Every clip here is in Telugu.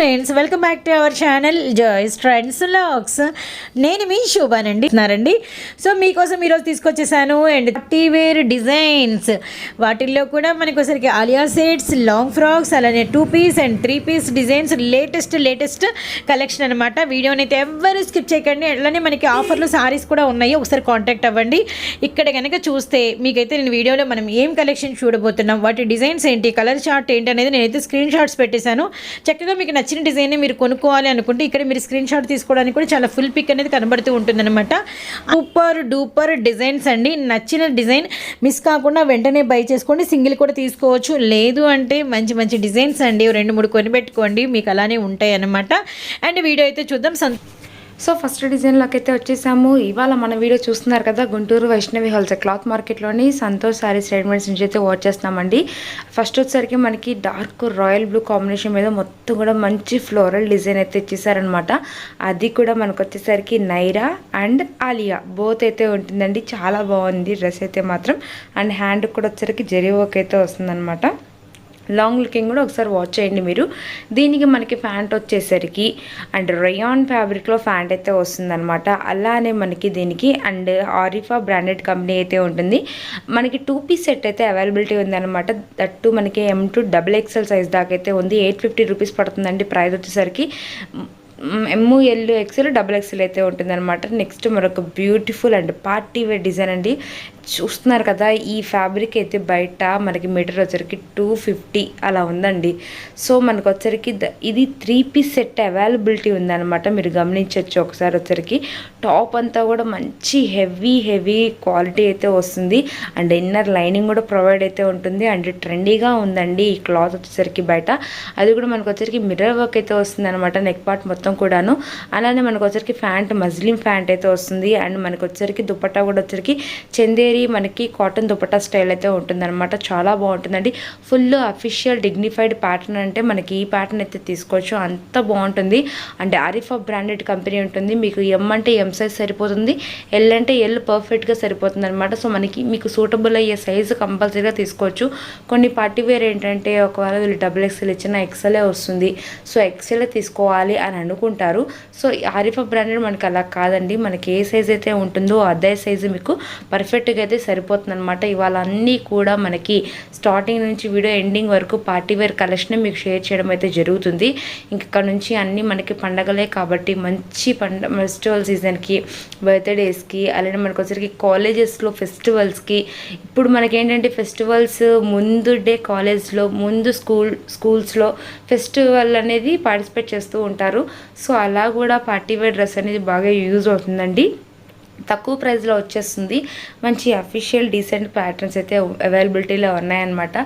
Friends welcome back to our channel Joy's trends looks. నేను మీ శోభానండి. ఉన్నారండి? సో మీకోసం ఈరోజు తీసుకొచ్చేసాను అండ్ థర్టీ వేర్ డిజైన్స్. వాటిల్లో కూడా మనకి ఒకసారికి ఆలియా సెట్స్ లాంగ్ ఫ్రాక్స్ అలానే two piece and three piece designs latest latest collection అనమాట వీడియోని అయితే ఎవ్వరు స్కిప్ చేయకండి. అట్లానే మనకి ఆఫర్లు సారీస్ కూడా ఉన్నాయి. ఒకసారి కాంటాక్ట్ అవ్వండి. ఇక్కడ కనుక చూస్తే మీకైతే నేను వీడియోలో మనం ఏం కలెక్షన్ చూడబోతున్నాం వాటి డిజైన్స్ ఏంటి కలర్ చార్ట్ ఏంటి అనేది నేనైతే స్క్రీన్ షాట్స్ పెట్టేశాను. చక్కగా మీకు నచ్చిన డిజైన్ మీరు కొనుక్కోవాలి అనుకుంటే ఇక్కడ మీరు స్క్రీన్ షాట్ తీసుకోవడానికి కూడా చాలా ఫుల్ పిక్ అనేది కనబడుతూ ఉంటుందన్నమాట. సూపర్ డూపర్ డిజైన్స్ అండి. నచ్చిన డిజైన్. మిస్ కాకుండా వెంటనే బై చేసుకోండి. సింగిల్ కూడా తీసుకోవచ్చు. లేదు అంటే మంచి మంచి డిజైన్స్ అండి. రెండు మూడు కొనిపెట్టుకోండి మీకు అలానే ఉంటాయి అన్నమాట అండ్ వీడియో అయితే చూద్దాం. సంతో సో ఫస్ట్ డిజైన్లోకి అయితే వచ్చేసాము. ఇవాళ మన వీడియో చూస్తున్నారు కదా గుంటూరు వైష్ణవి హోల్సేల్ క్లాత్ మార్కెట్లోని సంతోష్ శారీస్ రెడీమేడ్స్ నుంచి అయితే వాచ్ చేస్తున్నామండి. ఫస్ట్ వచ్చేసరికి మనకి డార్క్ రాయల్ బ్లూ కాంబినేషన్ మీద మొత్తం కూడా మంచి ఫ్లోరల్ డిజైన్ అయితే ఇచ్చేసారనమాట అది కూడా మనకు వచ్చేసరికి నైరా అండ్ ఆలియా. బోత్ అయితే ఉంటుందండి. చాలా బాగుంది డ్రెస్ అయితే మాత్రం. అండ్ హ్యాండ్ కూడా వచ్చేసరికి జరీ వర్క్ అయితే వస్తుందన్నమాట. లాంగ్ లుకింగ్ కూడా ఒకసారి వాచ్ చేయండి మీరు. దీనికి మనకి ఫ్యాంట్ వచ్చేసరికి అండ్ రయాన్ ఫ్యాబ్రిక్లో ఫ్యాంట్ అయితే వస్తుందన్నమాట. అలానే మనకి దీనికి అండ్ ఆరిఫా బ్రాండెడ్ కంపెనీ అయితే ఉంటుంది. మనకి టూ పీస్ సెట్ అయితే అవైలబిలిటీ ఉందన్నమాట. దట్టు మనకి M to double X L size దాకా అయితే ఉంది. ఎయిట్ ఫిఫ్టీ రూపీస్ పడుతుందండి ప్రైస్ వచ్చేసరికి. M L X L double X L అయితే ఉంటుందన్నమాట. నెక్స్ట్ మరొక beautiful and party wear design అండి. చూస్తున్నారు కదా ఈ ఫ్యాబ్రిక్ అయితే బయట మనకి మీటర్ వచ్చరికి టూ ఫిఫ్టీ అలా ఉందండి. సో మనకు వచ్చరికి ద- ఇది త్రీ పీస్ సెట్ అవైలబిలిటీ ఉందన్నమాట. మీరు గమనించవచ్చు ఒకసారి వచ్చరికి టాప్ అంతా కూడా మంచి హెవీ హెవీ క్వాలిటీ అయితే వస్తుంది. అండ్ ఇన్నర్ లైనింగ్ కూడా ప్రొవైడ్ అయితే ఉంటుంది. అండ్ ట్రెండీగా ఉందండి ఈ క్లాత్ వచ్చేసరికి బయట. అది కూడా మనకు వచ్చరికి మిర్రర్ వర్క్ అయితే వస్తుంది అనమాట నెక్ పార్ట్ మొత్తం కూడాను. అలానే మనకు వచ్చరికి ఫ్యాంట్ మజ్లిం ఫ్యాంట్ అయితే వస్తుంది. అండ్ మనకు వచ్చరికి దుపట్టా కూడా వచ్చరికి చందేరి మనకి కాటన్ దుపట్టా స్టైల్ అయితే ఉంటుందన్నమాట. చాలా బాగుంటుందండి. ఫుల్ అఫీషియల్ డిగ్నిఫైడ్ ప్యాటర్న్ అంటే మనకి ఈ ప్యాటర్న్ అయితే తీసుకోవచ్చు. అంత బాగుంటుంది. అండ్ ఆరిఫా బ్రాండెడ్ కంపెనీ ఉంటుంది. మీకు ఎం అంటే ఎం సైజ్ సరిపోతుంది. ఎల్ అంటే ఎల్ పర్ఫెక్ట్గా సరిపోతుంది అనమాట సో మనకి మీకు సూటబుల్ అయ్యే సైజు కంపల్సరీగా తీసుకోవచ్చు. కొన్ని పార్టీ వేర్ ఏంటంటే ఒకవేళ వీళ్ళు డబుల్ ఎక్స్ఎల్ ఇచ్చిన ఎక్సెలే వస్తుంది. సో ఎక్సెల్ తీసుకోవాలి అని అనుకుంటారు. సో ఆరిఫా బ్రాండెడ్ మనకి అలా కాదండి. మనకి ఏ సైజ్ అయితే ఉంటుందో అదే సైజు మీకు పర్ఫెక్ట్గా అయితే సరిపోతుంది అనమాట ఇవాళ అన్నీ కూడా మనకి స్టార్టింగ్ నుంచి వీడియో ఎండింగ్ వరకు పార్టీ వేర్ కలెక్షన్ మీకు షేర్ చేయడం అయితే జరుగుతుంది. ఇంక ఇక్కడ నుంచి అన్నీ మనకి పండగలే కాబట్టి మంచి పండ ఫెస్టివల్ సీజన్కి బర్త్డేస్కి అలానే మనకు వచ్చరికి కాలేజెస్లో ఫెస్టివల్స్కి ఇప్పుడు మనకి ఏంటంటే ఫెస్టివల్స్ ముందు డే కాలేజ్లో ముందు స్కూల్ స్కూల్స్లో ఫెస్టివల్ అనేది పార్టిసిపేట్ చేస్తూ ఉంటారు. సో అలా కూడా పార్టీ వేర్ డ్రెస్ అనేది బాగా యూజ్ అవుతుందండి. తక్కువ ప్రైస్లో వచ్చేస్తుంది. మంచి అఫీషియల్ డీసెంట్ ప్యాటర్న్స్ అయితే అవైలబిలిటీలో ఉన్నాయన్నమాట.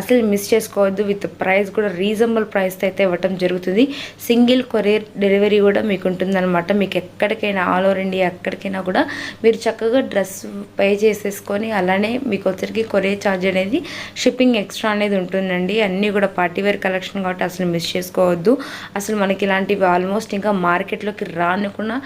అసలు మిస్ చేసుకోవద్దు. విత్ ప్రైస్ కూడా రీజనబుల్ ప్రైస్తో అయితే ఇవ్వటం జరుగుతుంది. సింగిల్ కొరియర్ డెలివరీ కూడా మీకు ఉంటుందన్నమాట. మీకు ఎక్కడికైనా ఆల్ ఓవర్ ఇండియా ఎక్కడికైనా కూడా మీరు చక్కగా డ్రెస్ పే చేసేసుకొని అలానే మీకు వచ్చరికి కొరియర్ ఛార్జ్ అనేది షిప్పింగ్ ఎక్స్ట్రా అనేది ఉంటుందండి. అన్నీ కూడా పార్టీ వేర్ కలెక్షన్ కాబట్టి అసలు మిస్ చేసుకోవద్దు. అసలు మనకి ఇలాంటివి ఆల్మోస్ట్ ఇంకా మార్కెట్లోకి రానుకున్నా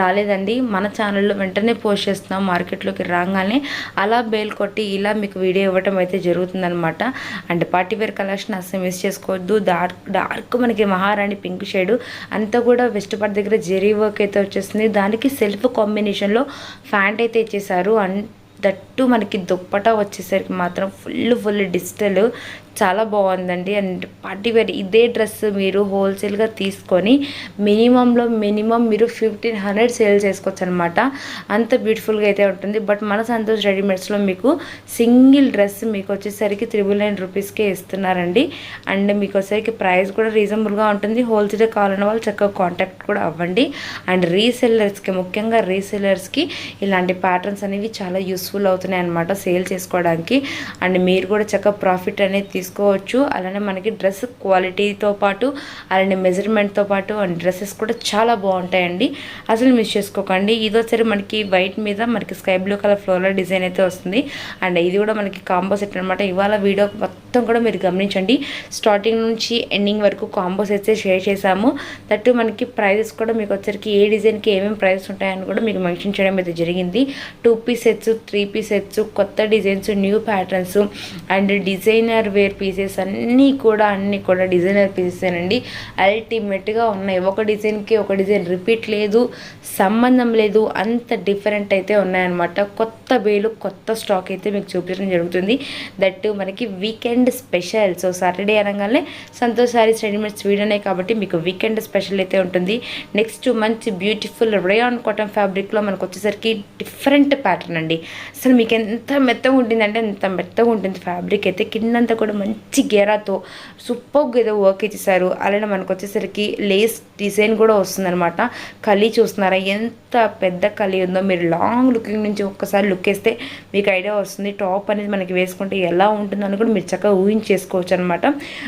రాలేదండి. మన ఛానల్లో వెంటనే పోస్ట్ చేస్తున్నాం మార్కెట్లోకి రాగానే అలా బేల్ కొట్టి ఇలా మీకు వీడియో ఇవ్వటం అయితే జరుగుతుందనమాట అంటే పార్టీవేర్ కలెక్షన్ అసలు మిస్ చేసుకోవద్దు. డార్క్ డార్క్ మనకి మహారాణి పింక్ షేడ్ అంతా కూడా వెస్ట్ పార్ట్ దగ్గర జెరీ వర్క్ అయితే వచ్చేస్తుంది దానికి సెల్ఫ్ కాంబినేషన్లో ఫ్యాంట్ అయితే ఇచ్చేసారు అండ్ చుట్టూ మనకి దుప్పటా వచ్చేసరికి మాత్రం ఫుల్ ఫుల్ డిజిటల్. చాలా బాగుందండి. అండ్ పార్టీ వేర్ ఇదే డ్రెస్ మీరు హోల్సేల్గా తీసుకొని మినిమంలో మినిమం మీరు ఫిఫ్టీన్ హండ్రెడ్ సేల్ చేసుకోవచ్చు అనమాట అంత బ్యూటిఫుల్గా అయితే ఉంటుంది. బట్ మన సంతోష్ రెడీమేడ్స్లో మీకు సింగిల్ డ్రెస్ మీకు వచ్చేసరికి త్రిబుల్ నైన్ రూపీస్కే ఇస్తున్నారండి. అండ్ మీకు వచ్చేసరికి ప్రైస్ కూడా రీజనబుల్గా ఉంటుంది. హోల్సేల్ కావాలన్న వాళ్ళు చక్కగా కాంటాక్ట్ కూడా అవ్వండి. అండ్ రీసెల్లర్స్కి ముఖ్యంగా రీసెల్లర్స్కి ఇలాంటి ప్యాటర్న్స్ అనేవి చాలా యూస్ఫుల్ అవుతున్నాయి అనమాట సేల్ చేసుకోవడానికి. అండ్ మీరు కూడా చక్కగా ప్రాఫిట్ అనేది తీసుకోవచ్చు. అలానే మనకి డ్రెస్ క్వాలిటీతో పాటు అలానే మెజర్మెంట్తో పాటు అండ్ డ్రెస్సెస్ కూడా చాలా బాగుంటాయండి. అసలు మిస్ చేసుకోకండి. ఇది వచ్చేసరి మనకి వైట్ మీద మనకి sky blue colour floral design అయితే వస్తుంది. అండ్ ఇది కూడా మనకి కాంబో సెట్ అనమాట ఇవాళ వీడియో మొత్తం కూడా మీరు గమనించండి. స్టార్టింగ్ నుంచి ఎండింగ్ వరకు కాంబోస్ అయితే షేర్ చేశాము. దట్టు మనకి ప్రైజెస్ కూడా మీకు వచ్చరికి ఏ డిజైన్కి ఏమేమి ప్రైజెస్ ఉంటాయని కూడా మీకు మెన్షన్ చేయడం అయితే జరిగింది. Two piece sets three piece sets కొత్త designs new patterns and designer wear pieces అన్నీ కూడా అన్నీ కూడా డిజైనర్ పీసెస్ేనండి అల్టిమేట్గా ఉన్నాయి. ఒక డిజైన్కి ఒక డిజైన్ రిపీట్ లేదు సంబంధం లేదు అంత డిఫరెంట్ అయితే ఉన్నాయన్నమాట. కొత్త వేలు కొత్త స్టాక్ అయితే మీకు చూపించడం జరుగుతుంది. దట్ మనకి వీకెండ్ స్పెషల్ సో సాటర్డే అనగానే సంతోష్ సారీస్ రెడీమేడ్స్ వీడియోనే కాబట్టి మీకు వీకెండ్ స్పెషల్ అయితే ఉంటుంది. నెక్స్ట్ మంచి బ్యూటిఫుల్ రేయాన్ కాటన్ ఫ్యాబ్రిక్లో మనకు వచ్చేసరికి డిఫరెంట్ ప్యాటర్న్ అండి. అసలు మీకు ఎంత మెత్తగా ఉంటుందంటే ఎంత మెత్తగా ఉంటుంది ఫ్యాబ్రిక్ అయితే. కిందంతా కూడా మంచి గేరాతో సూపర్గా ఏదో వర్క్ ఇచ్చేసారు అలానే మనకు వచ్చేసరికి లేస్ డిజైన్ కూడా వస్తుందన్నమాట. కలీ చూస్తున్నారా? ఎంత పెద్ద కలీ ఉందో. మీరు లాంగ్ లుకింగ్ నుంచి ఒక్కసారి లుక్ వేస్తే మీకు ఐడియా వస్తుంది. టాప్ అనేది మనకి వేసుకుంటే ఎలా ఉంటుందని కూడా మీరు చక్కగా ఊహించేసుకోవచ్చు అనమాట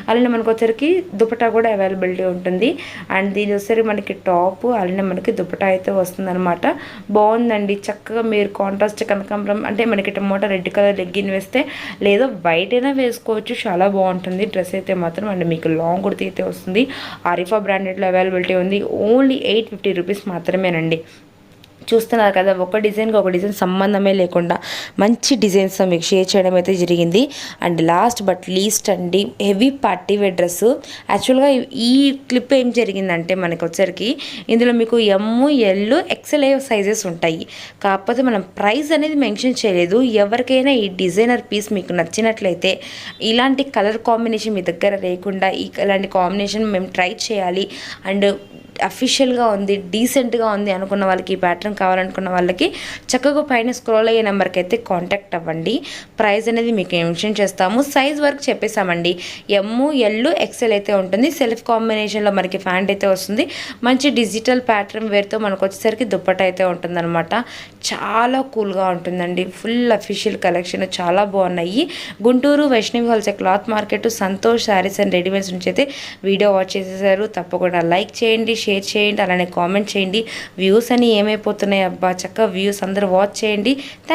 అలానే మనకు వచ్చరికి దుపటా కూడా అవైలబిలిటీ ఉంటుంది. అండ్ దీని వచ్చరికి మనకి టాప్ అలానే మనకి దుపటా అయితే వస్తుందన్నమాట బాగుందండి. చక్కగా మీరు కాంట్రాస్ట్ కనకాంబరం అంటే మనకి టమోటా రెడ్ కలర్ లెగ్గిన్ వేస్తే లేదా వైట్ అయినా వేసుకోవచ్చు. చాలా బాగుంటుంది. డ్రెస్ అయితే మాత్రం అండ్ మీకు లాంగ్ కుర్తి అయితే వస్తుంది. ఆరిఫా బ్రాండెడ్లో అవైలబిలిటీ ఉంది. ఓన్లీ ఎయిట్ ఫిఫ్టీ రూపీస్ మాత్రమేనండి. చూస్తున్నారు కదా ఒక డిజైన్కి ఒక డిజైన్ సంబంధమే లేకుండా మంచి డిజైన్స్తో మీకు షేర్ చేయడం అయితే జరిగింది. అండ్ లాస్ట్ బట్ లీస్ట్ అండి హెవీ పార్టీ వేర్ డ్రెస్. యాక్చువల్గా ఈ క్లిప్ ఏం జరిగిందంటే మనకు వచ్చరికి ఇందులో మీకు ఎమ్ ఎల్ ఎక్సెల్ సైజెస్ ఉంటాయి. కాకపోతే మనం ప్రైస్ అనేది మెన్షన్ చేయలేదు. ఎవరికైనా ఈ డిజైనర్ పీస్ మీకు నచ్చినట్లయితే ఇలాంటి కలర్ కాంబినేషన్ మీ దగ్గర లేకుండా ఈ ఇలాంటి కాంబినేషన్ మేము ట్రై చేయాలి. అండ్ అఫీషియల్గా ఉంది డీసెంట్గా ఉంది అనుకున్న వాళ్ళకి ఈ ప్యాటర్న్ కావాలనుకున్న వాళ్ళకి చక్కగా పైన స్క్రోల్ అయ్యే నెంబర్కి అయితే కాంటాక్ట్ అవ్వండి. ప్రైస్ అనేది మీకు మెన్షన్ చేస్తాము. సైజ్ వరకు చెప్పేసామండి ఎమ్ము ఎల్లు ఎక్సెల్ అయితే ఉంటుంది. సెల్ఫ్ కాంబినేషన్లో మనకి ఫ్యాంట్ అయితే వస్తుంది. మంచి డిజిటల్ ప్యాటర్న్ వేర్తో మనకు వచ్చేసరికి దుప్పట అయితే ఉంటుందన్నమాట. చాలా కూల్గా ఉంటుందండి. ఫుల్ అఫీషియల్ కలెక్షన్ చాలా బాగున్నాయి. Guntur Vaishnavi wholesale cloth market Santosh sarees and readymades నుంచి అయితే వీడియో వాచ్ చేసేసారు. తప్పకుండా లైక్ చేయండి షేర్ చేయండి అలానే కామెంట్ చేయండి. వ్యూస్ అని ఏమైపోతున్నాయి అబ్బా చక్కగా వ్యూస్ అందరూ వాచ్ చేయండి. థ్యాంక్